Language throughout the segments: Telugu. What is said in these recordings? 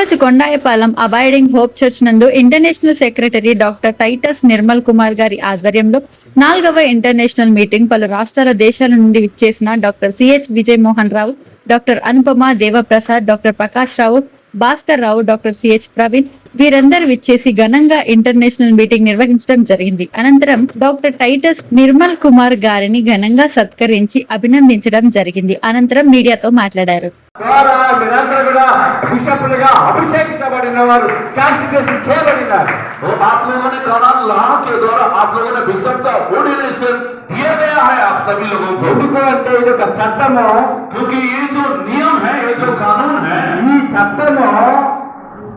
ఈరోజు కొండాయపాలెం అబైడింగ్ హోప్ చర్చ్ నందు international secretary doctor Titus Nirmal Kumar గారి ఆధ్వర్యంలో నాలుగవ ఇంటర్నేషనల్ మీటింగ్ పలు రాష్ట్రాల దేశాల నుండి విచ్చేసిన doctor CH Vijay Mohan Rao doctor Anupama Devaprasad doctor Prakash Rao Bhaskar Rao doctor CH Praveen వీరందరూ విచ్చేసి ఘనంగా ఇంటర్నేషనల్ మీటింగ్ నిర్వహించడం జరిగింది అనంతరం డాక్టర్ టైటస్ నిర్మల్ కుమార్ గారిని ఘనంగా సత్కరించి అభినందించడం జరిగింది అనంతరం మీడియాతో మాట్లాడారు ద్వారా మీరందరూ కూడా బిషప్లుగా అభిషేకించబడిన వారు కాన్సిక్రేషన్ చేయబడినారు तो आप लोगों ने कानान लाह के द्वारा आप लोगों ने बिशप का ऑर्डिनेशन दिया गया है आप सभी लोगों को ఎందుకు అంటే ఇది ఒక చట్టము क्योंकि ये जो नियम है ये जो कानून है ఈ చట్టము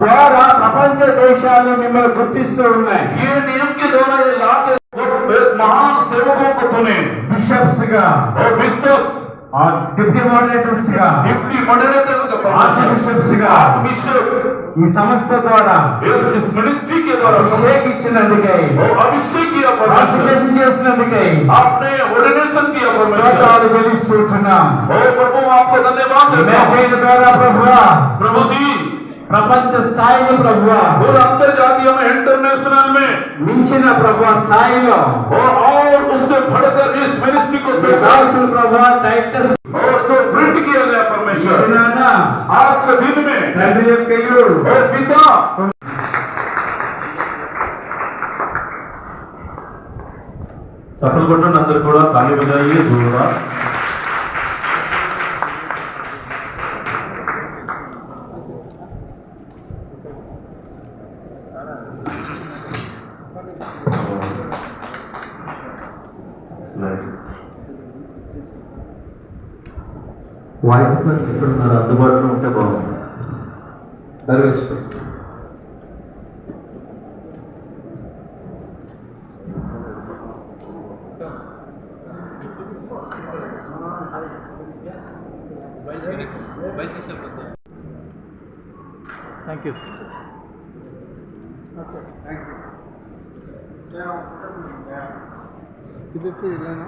ద్వారా ప్రపంచ దేశాలు మిమ్మల్ని గుర్తిస్తూ ఉన్నాయి ये नियम के द्वारा ये ला के वो एक महान सेवकों को चुने బిషప్స్ గా और बिशप्स డిప్యూటీ మోడరేటర్స్ గా डिप्टी मॉडरेटर जो ఆర్చి బిషప్స్ గా बिशप ఈ సంస్థ ద్వారా इस इस मिनिस्ट्री के द्वारा అభిషేకించినందుకే और अभिषेक किया परमेश्वर కాన్సిక్రేషన్ చేసినందుకే आपने ऑर्डिनेशन किया परमेश्वर స్తోత్రాలు చెల్లిస్తుంటున్నాం और प्रभु आपको धन्यवाद देता हूं మేకైన ద్వారా ప్రభువా प्रभु जी ప్రపంచ స్థాయిలో ప్రభువా और अंतर्जातीय में इंटरनेशनल में। మించిన ప్రభువా స్థాయిలో और और उससे बढ़कर इस मिनिस्ट्री को सुधारशील ప్రభువా దైత్య और जो प्रिंट किया गया परमेश्वर। ना आज के दिन में। తండ్రి యొక్క और पिता। సఫలపడిన అందరు కూడా తాళి బజాయి చూడరా వాయిద్యం ఇక్కడ ఉన్నారు? అందుబాటులో ఉంటే బాగుంది దర్వేశ్వర్ థ్యాంక్ యూ ఇది వచ్చి ఇలానా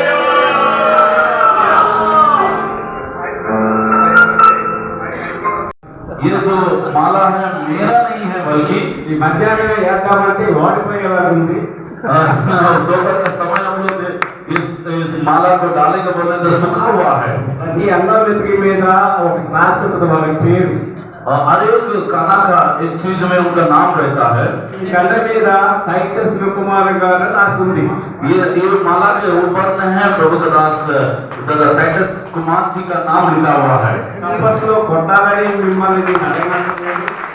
ये जो माला है मेरा नहीं है बल्कि ఈ మధ్యాహ్నం వేద్దామంటే ఓడిపోయేలా ఉంది अ, दोपहर का समय हम लोग इस इस माला को डालेंगे बोलने से सूखा हुआ है ప్రతి అన్నం వెతికి మీద ఒక రాసి ఉంటుంది వాళ్ళ పేరు और हर एक खाना का एक चीज में उनका नाम रहता है ఈ గంట మీద టైటస్ కుమార్ గారు రాసి ఉంది ये ये माला के ऊपर में है प्रभु का दास टाइटस कुमार जी का नाम लिखा हुआ है చప్పట్లో కొట్టాలని మిమ్మల్ని నేను అడగను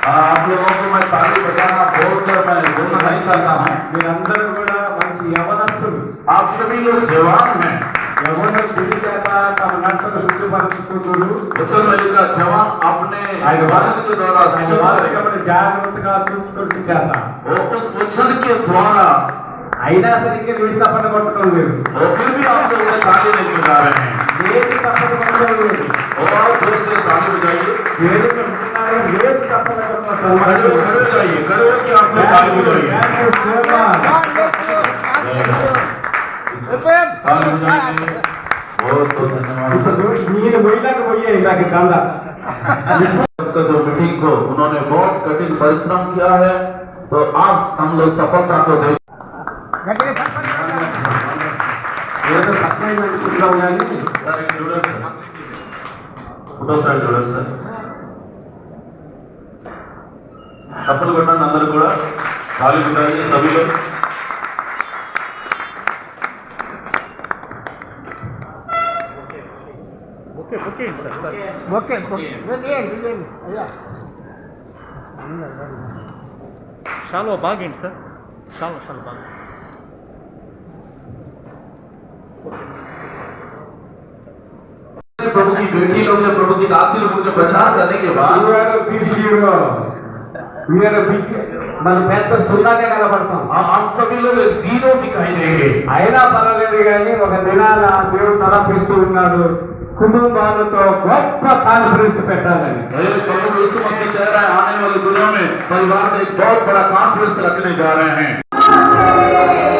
आ, आप लोगों को मैं ताली बजाना बोलकर मैं बोलना नहीं चाहता हूँ మీరందరూ కూడా మంచి యవనస్తులు आप सभी लोग जवान हैं యవన గురి చేత తమ నడతను శుద్ధిపరచుకుంటున్నారు वचन में लिखा जवान अपने ఆయన वचन के द्वारा ఆయన शुद्ध करेगा। వాక్యమును జాగ్రత్తగా చూసుకుంటూ చేత और उस वचन के द्वारा అయినా సరిగ్గా వేసి తప్పట కొట్టడం లేదు और फिर भी आप लोग उन्हें ताली नहीं बजा रहे हैं వేసి తప్పట కొట్టడం లేదు और आप जोर से ताली बजाइए వేదిక ఉంటున్నారు, వేసి తప్పట కొట్టడం खड़े సన్మానం. हो खड़े हो जाइए खड़े हो कि आप लोग ताली बजाइए Thank you so much. बहुत बहुत धन्यवाद सर అసలు నేను పోయినాక పోయే ఇలాగ దండ का जो मीटिंग को उन्होंने बहुत कठिन परिश्रम किया है तो आज हम लोग सफलता को देख ఏదో తక్కువైంది అనుకుంటున్నాం కానీ सर एक जोड़े सर ఫోటో సైడ్ చూడండి సార్ చప్పలు కొట్టండి అందరూ కూడా ఖాళీ కొట్టాలి సభలో ఓకే అయ్యా షాలో బాగేంటి సార్ షాలో షాలో బాగా प्रभु की बेटी लोग या प्रभु की दासी लोग उनके प्रचार करने के बाद You are a big hero. You are a big మన పెద్ద సున్నాగా కనబడతాం हम हम सभी लोग एक जीरो दिखाई देंगे అయినా పర్వాలేదు కానీ ఒక దినాన దేవుడు తలపిస్తూ ఉన్నాడు కుటుంబాలతో గొప్ప కాన్ఫరెన్స్ పెట్టాలని ये प्रभु यीशु मसीह कह रहा है आने वाले दिनों में परिवार का एक बहुत बड़ा कॉन्फ्रेंस रखने जा रहे हैं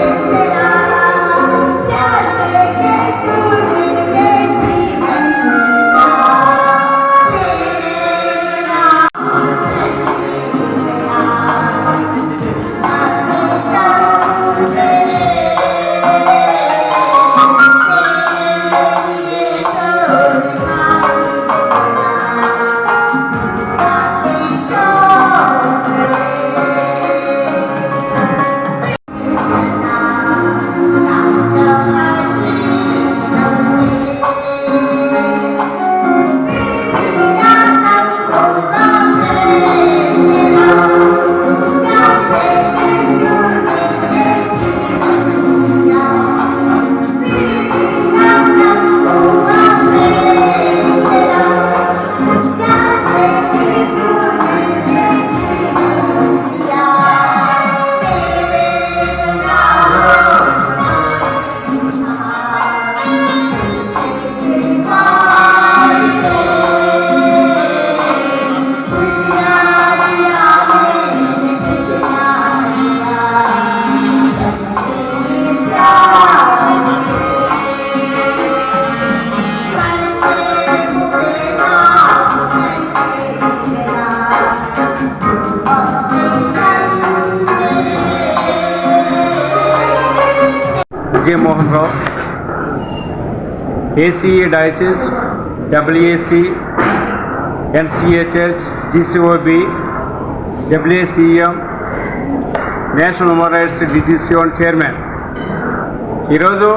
Vijayamohan Rao. ACA diocese WAC NCA church GCOB WACM national human rights డిజిసిఓన్ chairman ఈరోజు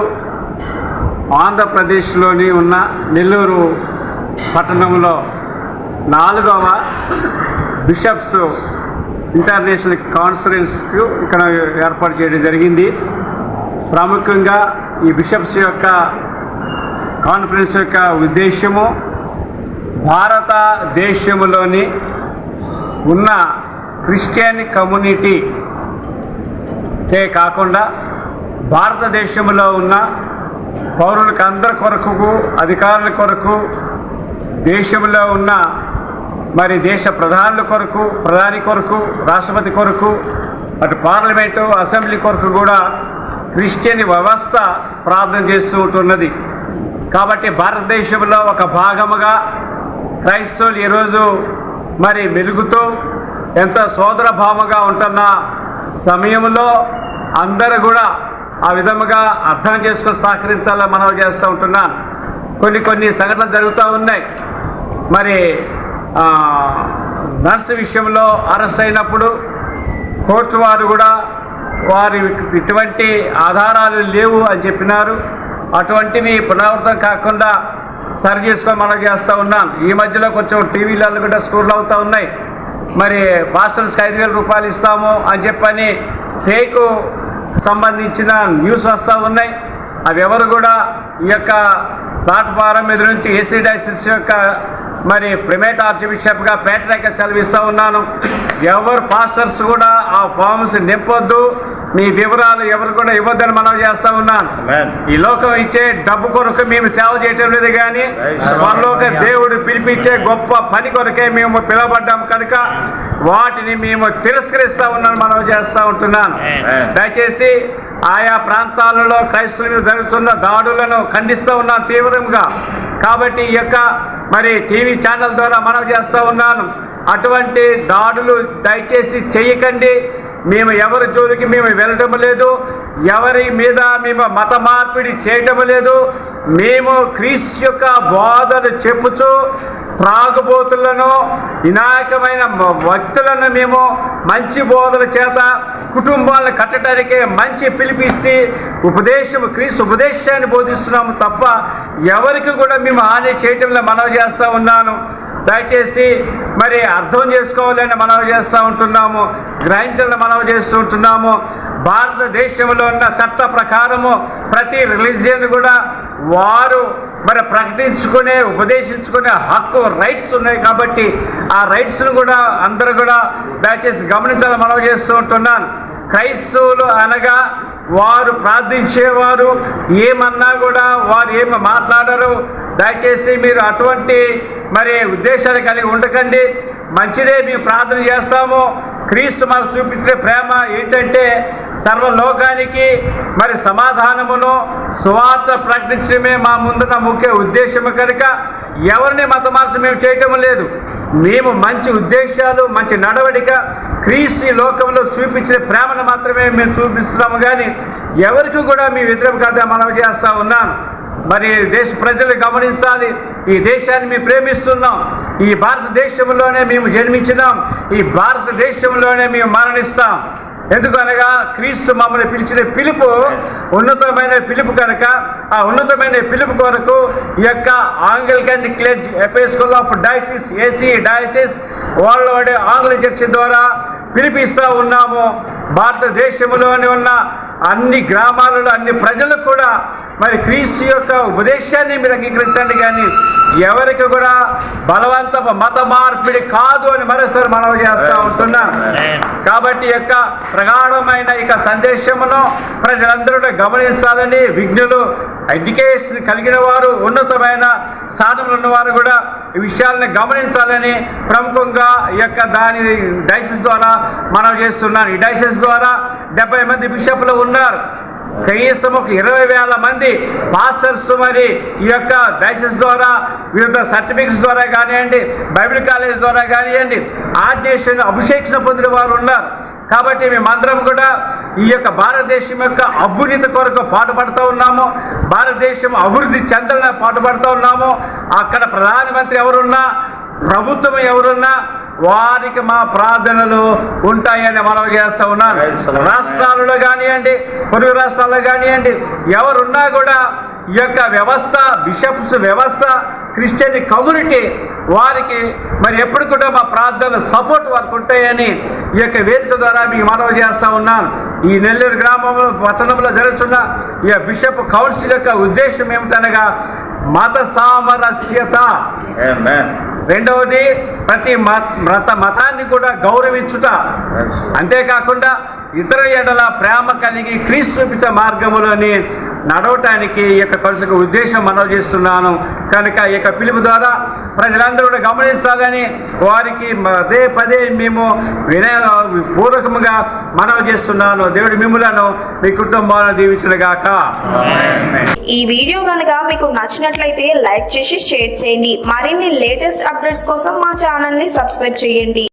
ఆంధ్రప్రదేశ్లోని ఉన్న నెల్లూరు పట్టణంలో నాలుగవ బిషప్స్ ఇంటర్నేషనల్ కాన్ఫరెన్స్కు ఇక్కడ ఏర్పాటు చేయడం జరిగింది. ప్రాముఖ్యంగా ఈ బిషప్స్ యొక్క కాన్ఫరెన్స్ యొక్క ఉద్దేశము భారతదేశంలోని ఉన్న క్రిస్టియన్ కమ్యూనిటీకే కాకుండా భారతదేశంలో ఉన్న పౌరులకు అందరి కొరకు అధికారుల కొరకు దేశంలో ఉన్న మరి దేశ ప్రధానుల కొరకు ప్రధాని కొరకు రాష్ట్రపతి కొరకు అటు పార్లమెంటు అసెంబ్లీ కొరకు కూడా క్రిస్టియన్ వ్యవస్థ ప్రార్థన చేస్తూ ఉంటున్నది. కాబట్టి భారతదేశంలో ఒక భాగముగా క్రైస్తవులు ఈరోజు మరి మెలుగుతూ ఎంతో సోదరభావంగా ఉంటున్న సమయంలో అందరూ కూడా ఆ విధముగా అర్థం చేసుకొని సహకరించాలని మనం చేస్తూ ఉంటున్నాను. కొన్ని కొన్ని సంఘటనలు జరుగుతూ ఉన్నాయి. మరి నర్సు విషయంలో అరెస్ట్ అయినప్పుడు కోర్టు వారు కూడా వారి ఇటువంటి ఆధారాలు లేవు అని చెప్పినారు. అటువంటివి పునరావృతం కాకుండా సరి చేసుకొని మనం చేస్తూ ఉన్నాం. ఈ మధ్యలో కొంచెం టీవీలలో కూడా స్కూళ్ళు అవుతూ ఉన్నాయి. మరి మాస్టర్స్కి ఐదు వేల రూపాయలు ఇస్తాము అని చెప్పని ఫేక్ సంబంధించిన న్యూస్ వస్తూ ఉన్నాయి. అవి ఎవరు కూడా ఈ యొక్క ప్లాట్ఫారం మీద నుంచి ఏసీ డైసిస్ యొక్క మరి ప్రైవేట్ ఆర్చ్ బిషప్గా పేటరేక సెలవు ఇస్తూ ఉన్నాను. ఎవరు పాస్టర్స్ కూడా ఆ ఫామ్స్ నింపొద్దు. మీ వివరాలు ఎవరు కూడా ఇవ్వద్దని మనం చేస్తూ ఉన్నాను ఈ లోకం ఇచ్చే డబ్బు కొరకు మేము సేవ చేయటం లేదు కానీ మనలోక దేవుడు పిలిపించే గొప్ప పని కొరకే మేము పిలువబడ్డాము కనుక వాటిని మేము తిరస్కరిస్తూ ఉన్నాను మనం చేస్తూ ఉంటున్నాను. దయచేసి ఆయా ప్రాంతాలలో క్రైస్తవుల మీద జరుగుతున్న దాడులను ఖండిస్తూ ఉన్నాను తీవ్రంగా. కాబట్టి ఈ యొక్క మరి టీవీ ఛానల్ ద్వారా మనం చేస్తూ ఉన్నాను. అటువంటి దాడులు దయచేసి చేయకండి. మేము ఎవరి జోలికి మేము వెళ్ళడం లేదు. ఎవరి మీద మేము మత మార్పిడి చేయటం లేదు. మేము క్రీస్ యొక్క బోధలు చెప్పుచూ త్రాగుబోతులను వినాయకమైన వ్యక్తులను మేము మంచి బోధల చేత కుటుంబాలను కట్టడానికి మంచి పిలిపిస్తే ఉపదేశం క్రీస్తు ఉపదేశాన్ని బోధిస్తున్నాము తప్ప ఎవరికి కూడా మేము హాని చేయటంలో మనవి చేస్తూ ఉన్నాను. దయచేసి మరి అర్థం చేసుకోవాలని మనవి చేస్తూ ఉంటున్నాము. గ్రహించాలని మనవి చేస్తూ ఉంటున్నాము. భారతదేశంలో ఉన్న చట్ట ప్రకారము ప్రతి రిలీజియన్ కూడా వారు మరి ప్రకటించుకునే ఉపదేశించుకునే హక్కు రైట్స్ ఉన్నాయి కాబట్టి ఆ రైట్స్ను కూడా అందరూ కూడా దయచేసి గమనించాలని మనవి చేస్తూ ఉంటున్నాను. క్రైస్తవులు అనగా వారు ప్రార్థించేవారు ఏమన్నా కూడా వారు ఏమి మాట్లాడరు. దయచేసి మీరు అటువంటి మరి ఉద్దేశాలు కలిగి ఉండకండి. మంచిదే మేము ప్రార్థన చేస్తాము. క్రీస్తు మాకు చూపించే ప్రేమ ఏంటంటే సర్వలోకానికి మరి సమాధానమును సువార్త ప్రకటించడమే మా ముందున్న ముఖ్య ఉద్దేశము కనుక ఎవరిని మతమార్చం మేము చేయటం లేదు. మేము మంచి ఉద్దేశాలు మంచి నడవడిక క్రీస్తు లోకంలో చూపించిన ప్రేమను మాత్రమే మేము చూపిస్తున్నాము కానీ ఎవరికి కూడా మీ వ్యతిరేకత మనవి చేస్తూ ఉన్నాను. మరి దేశ ప్రజలు గమనించాలి. ఈ దేశాన్ని మేము ప్రేమిస్తున్నాం. ఈ భారతదేశంలోనే మేము జన్మించినాం. ఈ భారతదేశంలోనే మేము మరణిస్తాం. ఎందుకనగా క్రీస్తు మమ్మల్ని పిలిచిన పిలుపు ఉన్నతమైన పిలుపు కనుక ఆ ఉన్నతమైన పిలుపు కొరకు ఈ యొక్క Anglican క్లెజ్ episcopal of diocese AC diocese world ఆంగ్ల చర్చి ద్వారా పిలిపిస్తూ ఉన్నాము. భారతదేశంలోనే ఉన్న అన్ని గ్రామాలలో అన్ని ప్రజలు కూడా మరి క్రీస్తు యొక్క ఉపదేశాన్ని మీరు అంగీకరించండి కానీ ఎవరికి కూడా బలవంత మత మార్పిడి కాదు అని మరోసారి మనం చేస్తూ ఉంటున్నాం. కాబట్టి యొక్క ప్రగాఢమైన ఇక సందేశమును ప్రజలందరూ గమనించాలని విజ్ఞులు ఎడ్యుకేషన్ కలిగిన వారు ఉన్నతమైన స్థానంలో ఉన్నవారు కూడా ఈ విషయాలను గమనించాలని ప్రముఖంగా ఈ యొక్క దాని డైసిస్ ద్వారా మనం చేస్తున్నాను ఈ డైసిస్ ద్వారా డెబ్బై మంది బిషప్లు ఉన్నారు. కనీసం ఒక ఇరవై వేల మంది మాస్టర్స్ మరి ఈ యొక్క డైసెస్ ద్వారా వివిధ సర్టిఫికెట్స్ ద్వారా కానివ్వండి బైబిల్ కాలేజ్ ద్వారా కానివ్వండి ఆర్డినేషన్ అభిషేక్షణ పొందిన వారు ఉన్నారు. కాబట్టి మేమందరం కూడా ఈ యొక్క భారతదేశం యొక్క అభ్యున్నత కొరకు పాటుపడుతూ ఉన్నాము. భారతదేశం అభివృద్ధి చెందాలని పాటుపడుతూ ఉన్నాము. అక్కడ ప్రధానమంత్రి ఎవరున్నా ప్రభుత్వం ఎవరున్నా వారికి మా ప్రార్థనలు ఉంటాయని మనం చేస్తూ ఉన్నాను రాష్ట్రాలలో కానివ్వండి పొరుగు రాష్ట్రాల్లో కానివ్వండి ఎవరున్నా కూడా ఈ యొక్క వ్యవస్థ బిషప్స్ వ్యవస్థ క్రిస్టియన్ కమ్యూనిటీ వారికి మరి ఎప్పుడు కూడా మా ప్రార్థనలు సపోర్ట్ వారికి ఉంటాయని ఈ యొక్క వేదిక ద్వారా మీకు మనవి చేస్తూ ఉన్నాను. ఈ నెల్లూరు గ్రామంలో పట్టణంలో జరుగుతున్న ఈ బిషప్ కౌన్సిల్ యొక్క ఉద్దేశం ఏమిటనగా మత సామరస్యత. రెండవది ప్రతి మత మత మతాన్ని కూడా గౌరవించుట. అంతేకాకుండా ఇతర ఎడల ప్రేమ కలిగి క్రీస్తు చూపించే మార్గములోని నడవటానికి ఈ యొక్క కలుసుకు ఉద్దేశం మనవి చేస్తున్నాను. కనుక ఈ యొక్క పిలుపు ద్వారా ప్రజలందరూ కూడా గమనించాలని వారికి పదే పదే మేము వినయ పూర్వకముగా మనవి చేస్తున్నాను. దేవుడి మిమ్ములను మీ కుటుంబాలను దీవించడుగాక ఈ వీడియో కనుక మీకు నచ్చినట్లయితే లైక్ చేసి షేర్ చేయండి. మరిన్ని లేటెస్ట్ అప్డేట్స్ కోసం మా ఛానల్ని సబ్స్క్రైబ్ చేయండి.